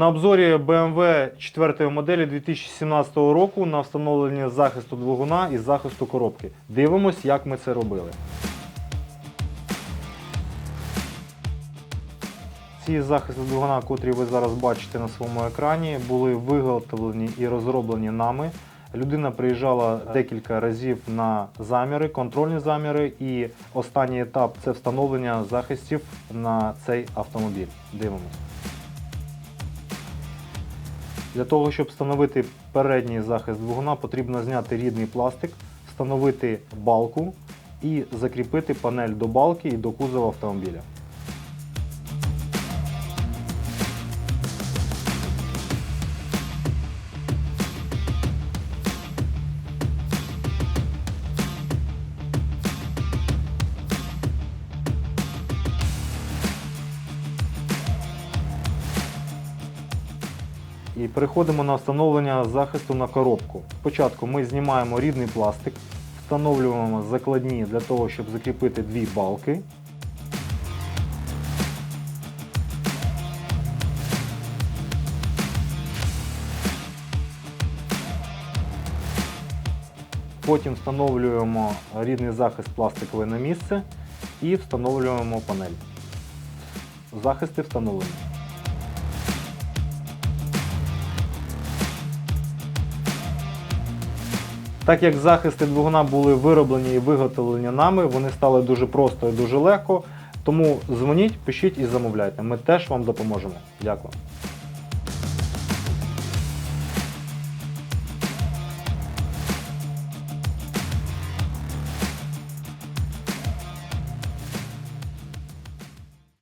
На обзорі BMW 4 моделі 2017 року на встановлення захисту двигуна і захисту коробки. Дивимось, як ми це робили. Ці захисти двигуна, котрі ви зараз бачите на своєму екрані, були виготовлені і розроблені нами. Людина приїжджала декілька разів на заміри, контрольні заміри, і останній етап це встановлення захистів на цей автомобіль. Дивимось. Для того, щоб встановити передній захист двигуна, потрібно зняти рідний пластик, встановити балку і закріпити панель до балки і до кузова автомобіля. І переходимо на встановлення захисту на коробку. Спочатку ми знімаємо рідний пластик, встановлюємо закладні для того, щоб закріпити дві балки. Потім встановлюємо рідний захист пластиковий на місце і встановлюємо панель. Захисти встановлені. Так як захисти двигуна були вироблені і виготовлені нами, вони стали дуже просто і дуже легко. Тому дзвоніть, пишіть і замовляйте. Ми теж вам допоможемо. Дякую.